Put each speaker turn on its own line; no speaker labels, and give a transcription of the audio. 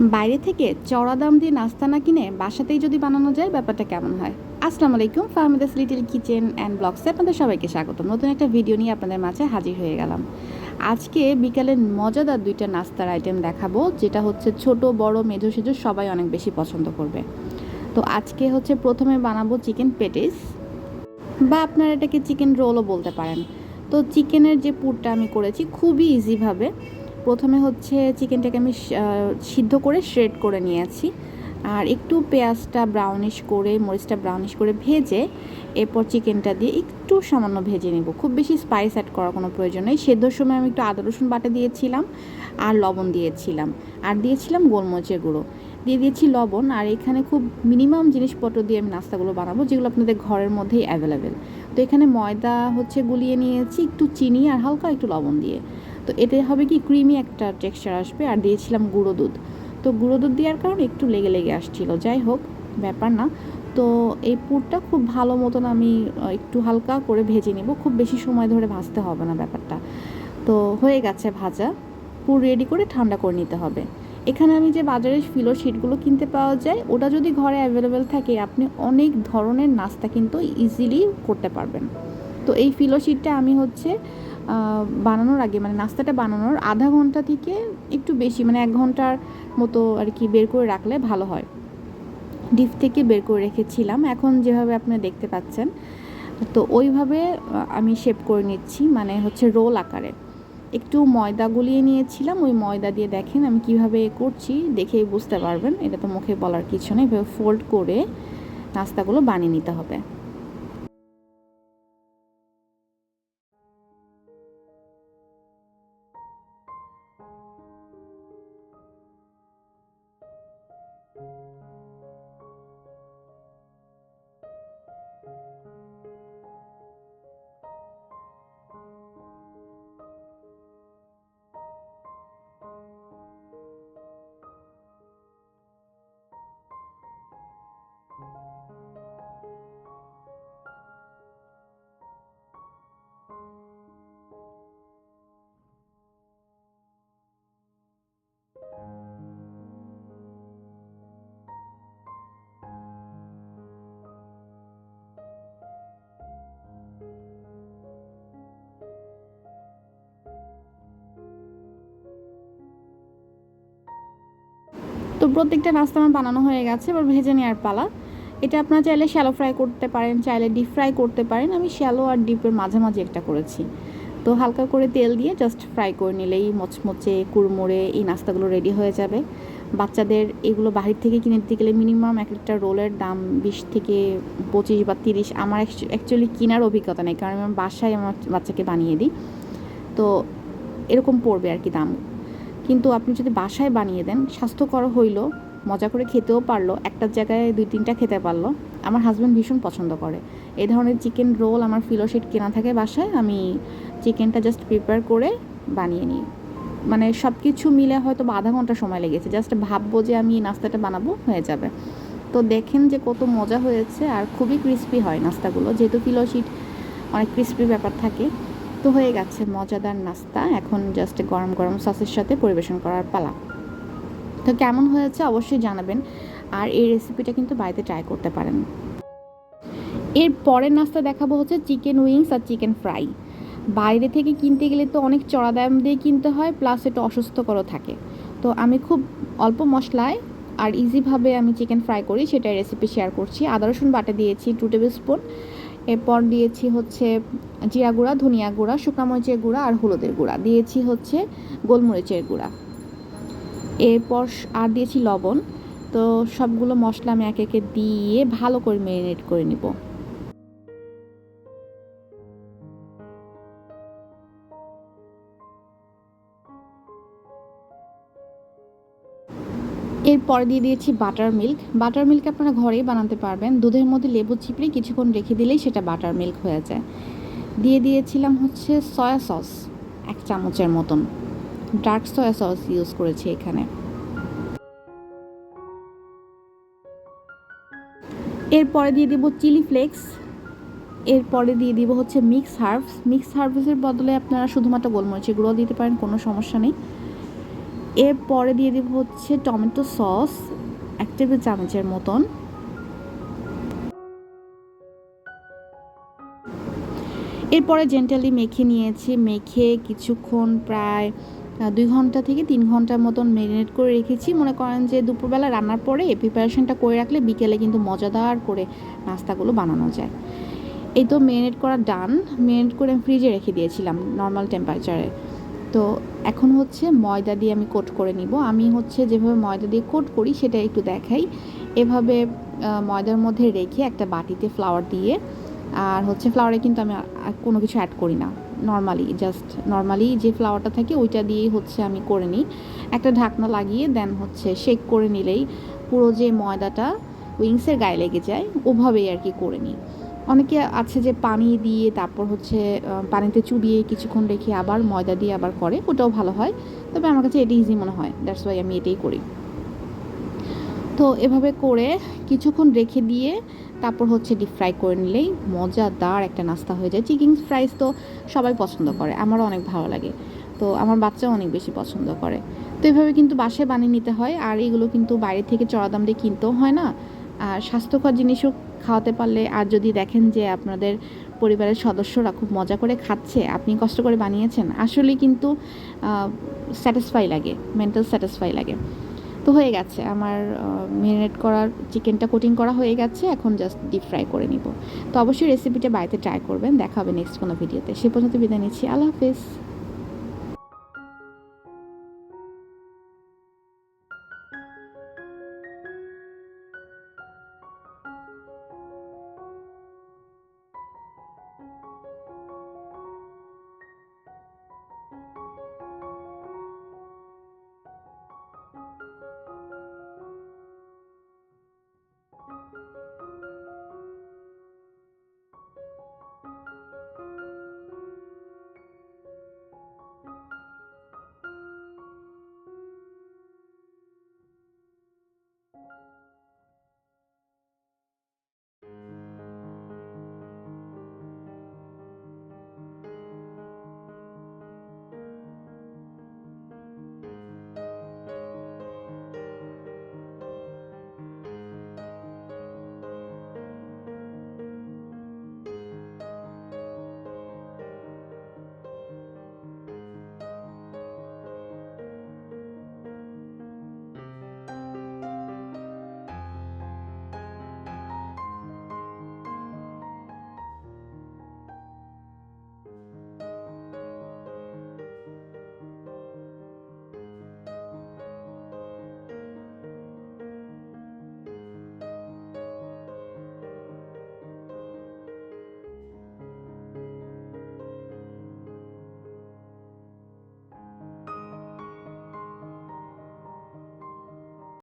বাইরে থেকে চড়া দাম দিয়ে নাস্তা না কিনে বাসাতেই যদি বানানো যায়, ব্যাপারটা কেমন হয়? আসসালামু আলাইকুম ফাহমিদাস লিটিল কিচেন অ্যান্ড ব্লগসে আপনাদের সবাইকে স্বাগত নতুন একটা ভিডিও নিয়ে আপনাদের মাঝে হাজির হয়ে গেলাম। আজকে বিকালে মজাদার দুইটা নাস্তার আইটেম দেখাবো, যেটা হচ্ছে ছোট, বড়, মেঝো সেজো সবাই অনেক বেশি পছন্দ করবে। তো আজকে হচ্ছে প্রথমে বানাবো চিকেন পেটিস বা আপনারা এটাকে চিকেন রোলও বলতে পারেন। তো চিকেনের যে পুরটা আমি করেছি, খুবই ইজিভাবে প্রথমে হচ্ছে চিকেনটাকে আমি সিদ্ধ করে শ্রেড করে নিয়েছি। আর একটু পেঁয়াজটা ব্রাউনিশ করে, মরিচটা ব্রাউনিশ করে ভেজে এরপর চিকেনটা দিয়ে একটু সামান্য ভেজে নেব। খুব বেশি স্পাইস অ্যাড করার কোনো প্রয়োজন নেই। সেদ্ধর সময় আমি একটু আদা, রসুন বাটা দিয়েছিলাম আর লবণ দিয়েছিলাম। আর দিয়েছিলাম গোলমরিচের গুঁড়ো। দিয়ে দিয়েছি লবণ আর এখানে খুব মিনিমাম জিনিসপত্র দিয়ে আমি নাস্তাগুলো বানাবো, যেগুলো আপনাদের ঘরের মধ্যেই অ্যাভেলেবেল তো এখানে ময়দা হচ্ছে গুলিয়ে নিয়েছি, একটু চিনি আর হালকা একটু লবণ দিয়ে। তো এতে হবে কি ক্রিমি একটা টেক্সচার আসবে, আর দিয়েছিলাম গুঁড়ো দুধ। তো গুঁড়ো দুধ দেওয়ার কারণে একটু লেগে লেগে আসছিল, যাই হোক, ব্যাপার না। তো এই পুরটা খুব ভালো মতন আমি একটু হালকা করে ভেজে নেব, খুব বেশি সময় ধরে ভাজতে হবে না ব্যাপারটা। তো হয়ে গেছে ভাজা, পুর রেডি করে ঠান্ডা করে নিতে হবে। এখানে আমি যে বাজারে ফিলো শিটগুলো কিনতে পাওয়া যায়, ওটা যদি ঘরে অ্যাভেলেবেল থাকে, আপনি অনেক ধরনের নাস্তা কিন্তু ইজিলি করতে পারবেন। তো এই ফিলো শিটটা আমি হচ্ছে বানানোর আগে মানে নাস্তাটা বানানোর আধা ঘণ্টা থেকে একটু বেশি মানে এক ঘণ্টার মতো আর কি বের করে রাখলে ভালো হয়। ডিপ থেকে বের করে রেখেছিলাম, এখন যেভাবে আপনারা দেখতে পাচ্ছেন, তো ওইভাবে আমি শেপ করে নিচ্ছি মানে হচ্ছে রোল আকারে। একটু ময়দা গুলিয়ে নিয়েছিলাম, ওই ময়দা দিয়ে দেখেন আমি কীভাবে করছি, দেখেই বুঝতে পারবেন, এটা তো মুখে বলার কিছু নেই, এভাবে ফোল্ড করে নাস্তাগুলো বানিয়ে নিতে হবে। প্রত্যেকটা নাস্তা আমার বানানো হয়ে গেছে, এবার ভেজে নেওয়ার পালা। এটা আপনারা চাইলে শ্যালো ফ্রাই করতে পারেন, চাইলে ডিপ ফ্রাই করতে পারেন। আমি শ্যালো আর ডিপের মাঝামাঝি একটা করেছি। তো হালকা করে তেল দিয়ে জাস্ট ফ্রাই করে নিলেই মচমচে, কুড়মুড়ে এই নাস্তাগুলো রেডি হয়ে যাবে। বাচ্চাদের এগুলো বাহির থেকে কিনে দিতে গেলে মিনিমাম এক একটা রোলের দাম বিশ থেকে পঁচিশ বা তিরিশ, আমার অ্যাকচুয়ালি কেনার অভিজ্ঞতা নেই। কারণ আমি বাসায় আমার বাচ্চাকে বানিয়ে দিই। তো এরকম পড়বে আর কি দাম। কিন্তু আপনি যদি বাসায় বানিয়ে দেন, স্বাস্থ্যকর হইল, মজা করে খেতেও পারল, একটা জায়গায় দুই তিনটা খেতে পারল, আমার হাজব্যান্ড ভীষণ পছন্দ করে। এই ধরনের চিকেন রোল আমার ফিলোশিট কেনা থাকে বাসায়, আমি চিকেনটা জাস্ট প্রিপেয়ার করে বানিয়ে নিই। মানে সব কিছু মিলে হয়তো বা আধা ঘণ্টা সময় লেগেছে জাস্ট ভাববো যে আমি নাস্তাটা বানাবো, হয়ে যাবে। তো দেখেন যে কত মজা হয়েছে, আর খুবই ক্রিস্পি হয় নাস্তাগুলো, যেহেতু ফিলোশিট অনেক ক্রিস্পি ব্যাপার থাকে। তো হয়ে গেছে মজাদার নাস্তা। এখন জাস্ট গরম গরম সসের সাথে পরিবেশন করার পালা। তো কেমন হয়েছে অবশ্যই জানাবেন। আর এই রেসিপিটা কিন্তু বাড়িতে ট্রাই করতে পারেন। এর পরের নাস্তা দেখাবো হচ্ছে চিকেন উইংস আর চিকেন ফ্রাই বাইরে থেকে কিনতে গেলে তো অনেক চড়া দাম দিয়ে কিনতে হয় প্লাস এটা অসুস্থকরও থাকে। তো আমি খুব অল্প মশলায় আর ইজিভাবে আমি চিকেন ফ্রাই করি সেটা রেসিপি শেয়ার করছি। আদা রসুন বাটা দিয়েছি টু টেবিল স্পুন এরপর দিয়েছি হচ্ছে জিরা গুঁড়া, ধনিয়া গুঁড়া, শুকনো মরিচের গুঁড়া আর হলুদের গুঁড়া। দিয়েছি হচ্ছে গোলমরিচের গুঁড়া। এরপর আর দিয়েছি লবণ। তো সবগুলো মশলা আমি এক একে দিয়ে ভালো করে ম্যারিনেট করে নিব। এরপর দিয়ে দিয়েছি বাটার মিল্ক বাটার মিল্ক আপনারা ঘরেই বানাতে পারবেন। দুধের মধ্যে লেবু চিপড়ে কিছুক্ষণ রেখে দিলেই সেটা বাটার মিল্ক হয়ে যায়। দিয়ে দিয়েছিলাম হচ্ছে সয়া সস এক চামচের মতন। ডার্ক সয়া সস ইউজ করেছি এখানে। এরপরে দিয়ে দিব চিলি ফ্লেক্স এরপরে দিয়ে দিব হচ্ছে মিক্স হার্বস মিক্স হার্বসের বদলে আপনারা শুধুমাত্র গোলমরিচের গুঁড়ো দিতে পারেন, কোনো সমস্যা নেই। এরপরে দিয়ে দেবো হচ্ছে টমেটো সস, এক টেবিল চামচের মতন। এরপরে জেন্টালি মেখে নিয়েছি, মেখে কিছুক্ষণ প্রায় দুই ঘণ্টা থেকে তিন ঘণ্টার মতন ম্যারিনেট করে রেখেছি। মনে করেন যে দুপুরবেলা রান্নার পরে প্রিপারেশনটা করে রাখলে বিকেলে কিন্তু মজাদার করে নাস্তাগুলো বানানো যায়। এই তো ম্যারিনেট করা ডান ম্যারিনেট করে ফ্রিজে রেখে দিয়েছিলাম নর্মাল টেম্পারেচারে তো এখন হচ্ছে ময়দা দিয়ে আমি কোট করে নিব। আমি হচ্ছে যেভাবে ময়দা দিয়ে কোট করি সেটা একটু দেখাই। এভাবে ময়দার মধ্যে রেখে একটা বাটিতে ফ্লাওয়ার দিয়ে, আর হচ্ছে ফ্লাওয়ারে কিন্তু আমি কোনো কিছু অ্যাড করি না। নর্মালি জাস্ট নর্মালি যে ফ্লাওয়ারটা থাকে ওইটা দিয়েই হচ্ছে আমি করে নিই। একটা ঢাকনা লাগিয়ে দেন হচ্ছে শেক করে নিলেই পুরো যে ময়দাটা উইংসের গায়ে লেগে যায়, ওভাবেই আর কি করে নিই। অনেকে আছে যে পানি দিয়ে তারপর হচ্ছে পানিতে চুবিয়ে কিছুক্ষণ রেখে আবার ময়দা দিয়ে আবার করে, ওটাও ভালো হয়। তবে আমার কাছে এটা ইজি মনে হয় দ্যাটস ওয়াই আমি এটাই করি। তো এভাবে করে কিছুক্ষণ রেখে দিয়ে তারপর হচ্ছে ডিপ ফ্রাই করে নিলেই মজাদার একটা নাস্তা হয়ে যায়। চিকেন ফ্রাইস তো সবাই পছন্দ করে, আমারও অনেক ভালো লাগে। তো আমার বাচ্চাও অনেক বেশি পছন্দ করে। তো এভাবে কিন্তু বাসায় বানিয়ে নিতে হয়, আর এগুলো কিন্তু বাইরে থেকে চড়া দাম দিয়ে কিনতেও হয় না। আর স্বাস্থ্যকর জিনিসও খাওয়াতে পারলে আর যদি দেখেন যে আপনাদের পরিবারের সদস্যরা খুব মজা করে খাচ্ছে, আপনি কষ্ট করে বানিয়েছেন, আসলে কিন্তু স্যাটিসফাই লাগে মেন্টাল স্যাটিসফাই লাগে। তো হয়ে গেছে, আমার মেরিনেট করার চিকেনটা কোটিং করা হয়ে গেছে, এখন জাস্ট ডিপ ফ্রাই করে নিব। তো অবশ্যই রেসিপিটা বাড়িতে ট্রাই করবেন দেখা হবে নেক্সট কোনো ভিডিওতে সে পর্যন্ত বিদায় নিচ্ছি, আল্লাহ হাফিজ।